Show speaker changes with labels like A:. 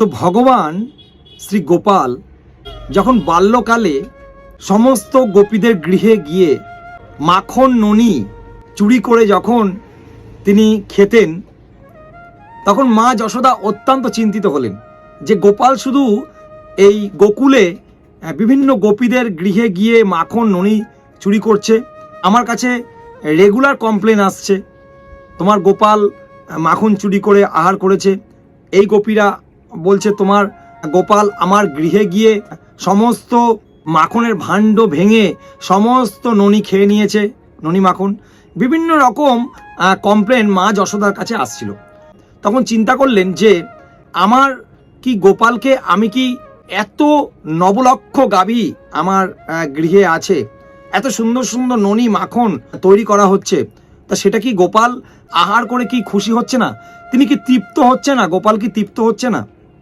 A: তো ভগবান শ্রী গোপাল যখন বাল্যকালে সমস্ত গোপীদের গৃহে গিয়ে মাখন ননি চুরি করে যখন তিনি খেতেন, তখন মা যশোদা অত্যন্ত চিন্তিত হলেন যে গোপাল শুধু এই গোকুলে বিভিন্ন গোপীদের গৃহে গিয়ে মাখন ননি চুরি করছে। আমার কাছে রেগুলার কমপ্লেন আসছে, তোমার গোপাল মাখন চুরি করে আহার করেছে, এই গোপীরা বলছে তোমার গোপাল আমার গৃহে গিয়ে সমস্ত মাখনের ভাণ্ড ভেঙে সমস্ত ননি খেয়ে নিয়েছে, ননি মাখন। বিভিন্ন রকম কমপ্লেন মা যশোদার কাছে আসছিল। তখন চিন্তা করলেন যে, আমার কি গোপালকে আমি কি এত নবলক্ষ গাবি আমার গৃহে আছে? এত সুন্দর সুন্দর ননি মাখন তৈরি করা হচ্ছে। তা সেটা কি গোপাল আহার করে কি খুশি হচ্ছে না? তিনি কি তৃপ্ত হচ্ছে না? গোপাল কি তৃপ্ত হচ্ছে না?